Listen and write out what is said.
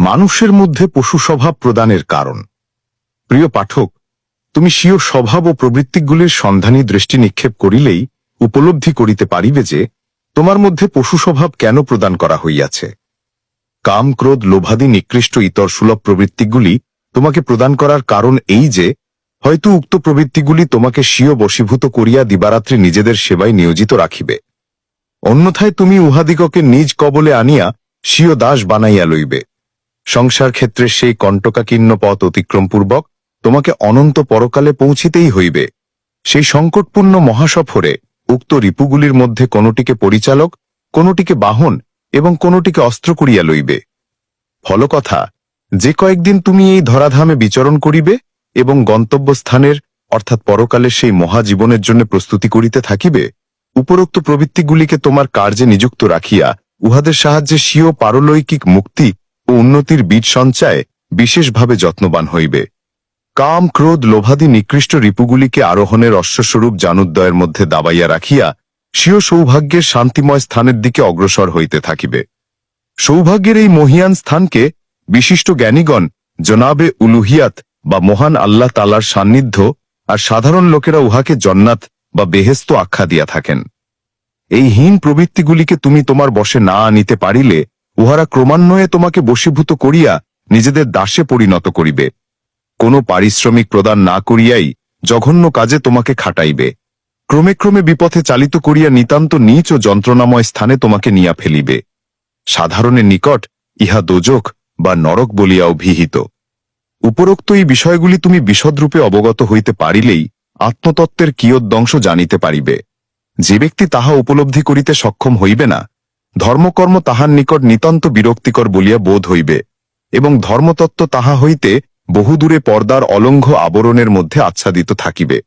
মানুষের মধ্যে পশু স্বভাব প্রদানের কারণ। প্রিয় পাঠক, তুমি স্বীয় স্বভাব ও প্রবৃত্তিগুলির সন্ধানী দৃষ্টি নিক্ষেপ করিলেই উপলব্ধি করিতে পারিবে যে, তোমার মধ্যে পশু স্বভাব কেন প্রদান করা হইয়াছে। কাম, ক্রোধ, লোভাদি, নিকৃষ্ট, ইতর, সুলভ প্রবৃত্তিগুলি তোমাকে প্রদান করার কারণ এই যে, হয়তো উক্ত প্রবৃত্তিগুলি তোমাকে স্বীয় বশীভূত করিয়া দিবারাত্রি নিজেদের সেবায় নিয়োজিত রাখিবে। অন্যথায় তুমি উহাদিগকে নিজ কবলে আনিয়া স্বীয় দাস বানাইয়া লইবে। সংসার ক্ষেত্রে সেই কণ্টকাকীর্ণ পথ অতিক্রমপূর্বক তোমাকে অনন্ত পরকালে পৌঁছিতেই হইবে। সেই সংকটপূর্ণ মহাসফরে উক্ত রিপুগুলির মধ্যে কোনটিকে পরিচালক, কোনটিকে বাহন এবং কোনটিকে অস্ত্র করিয়া লইবে। ফলকথা, যে কয়েকদিন তুমি এই ধরাধামে বিচরণ করিবে এবং গন্তব্যস্থানের, অর্থাৎ পরকালের সেই মহাজীবনের জন্য প্রস্তুতি করিতে থাকিবে, উপরোক্ত প্রবৃত্তিগুলিকে তোমার কার্যে নিযুক্ত রাখিয়া উহাদের সাহায্যে স্বীয় পারলৌকিক মুক্তি ও উন্নতির বীজ সঞ্চয়ে বিশেষভাবে যত্নবান হইবে। কাম, ক্রোধ, লোভাদি নিকৃষ্ট রিপুগুলিকে আরোহণের অশ্বস্বরূপ জানুদ্দয়ের মধ্যে দাবাইয়া রাখিয়া স্বীয় সৌভাগ্যের শান্তিময় স্থানের দিকে অগ্রসর হইতে থাকিবে। সৌভাগ্যের এই মহিয়ান স্থানকে বিশিষ্ট জ্ঞানীগণ জনাবে উলুহিয়াত বা মহান আল্লাহ তালার সান্নিধ্য আর সাধারণ লোকেরা উহাকে জন্নাত বা বেহেস্ত আখ্যা দিয়া থাকেন। এই হীন প্রবৃত্তিগুলিকে তুমি তোমার বশে না আনিতে পারিলে উহারা ক্রমান্বয়ে তোমাকে বশীভূত করিয়া নিজেদের দাসে পরিণত করিবে। কোনো পারিশ্রমিক প্রদান না করিয়াই জঘন্য কাজে তোমাকে খাটাইবে। ক্রমে ক্রমে বিপথে চালিত করিয়া নিতান্ত নীচ ও যন্ত্রণাময় স্থানে তোমাকে নিয়া ফেলিবে। সাধারণের নিকট ইহা দোজক বা নরক বলিয়া অভিহিত। উপরোক্ত এই বিষয়গুলি তুমি বিশদরূপে অবগত হইতে পারিলেই আত্মতত্ত্বের কিয়দ্দংশ জানিতে পারিবে। যে ব্যক্তি তাহা উপলব্ধি করিতে সক্ষম হইবে না ধর্মকর্ম তাহার নিকট নিতান্ত বিরক্তিকর বলিয়া বোধ হইবে, এবং ধর্মতত্ত্ব তাহা হইতে বহুদূরে পর্দার অলঙ্ঘ আবরণের মধ্যে আচ্ছাদিত থাকিবে।